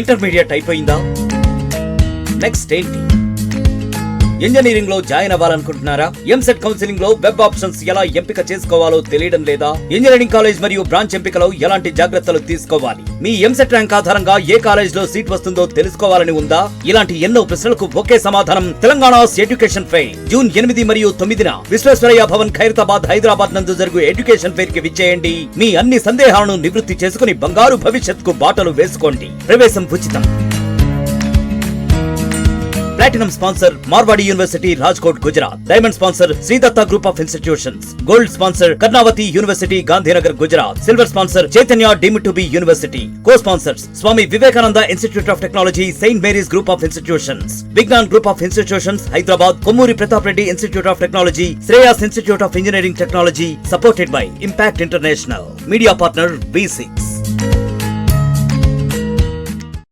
Intermediate అయిపోయిందా next ఏంటి engineering లో జాయిన్ అవ్వాలనుకుంటున్నారా ఎంసెట్ కౌన్సిలింగ్ లో వెబ్ ఆప్షన్స్ ఎలా ఎంపిక చేసుకోవాలో తెలియడం లేదా ఇంజనీరింగ్ కాలేజ్ మరియు బ్రాంచ్ ఎంపికలో ఎలాంటి జాగ్రత్తలు తీసుకోవాలి మీ ఎంసెట్ ర్యాంక్ ఆధారంగా ఏ కాలేజ్ లో సీట్ వస్తుందో తెలుసుకోవాలని ఉందా ఇలాంటి ఎన్నో ప్రశ్నలకు ఒకే సమాధానం తెలంగాణ ఎడ్యుకేషన్ ఫెయిర్ జూన్ ఎనిమిది మరియు తొమ్మిదిన విశ్వేశ్వరయ్య భవన్ ఖైరతాబాద్ హైదరాబాద్ నందు జరుగు ఎడ్యుకేషన్ ఫెయిర్ కి విచ్చేయండి మీ అన్ని సందేహాలను నివృత్తి చేసుకుని బంగారు భవిష్యత్ కు బాటలు వేసుకోండి ప్రవేశం ఉచితం Platinum sponsor Marwadi University, Rajkot, Gujarat. Diamond sponsor Sri Datta Group of Institutions. Gold sponsor Karnavati University, Gandhinagar, Gujarat. Silver sponsor Chaitanya Dimitubi University. Co-sponsors Swami Vivekananda Institute of Technology, St. Mary's Group of Institutions. Vignan Group of Institutions, Hyderabad. Kommuri Pratap Reddy Institute of Technology. Shreyas Institute of Engineering Technology. Supported by Impact International. Media partner V6.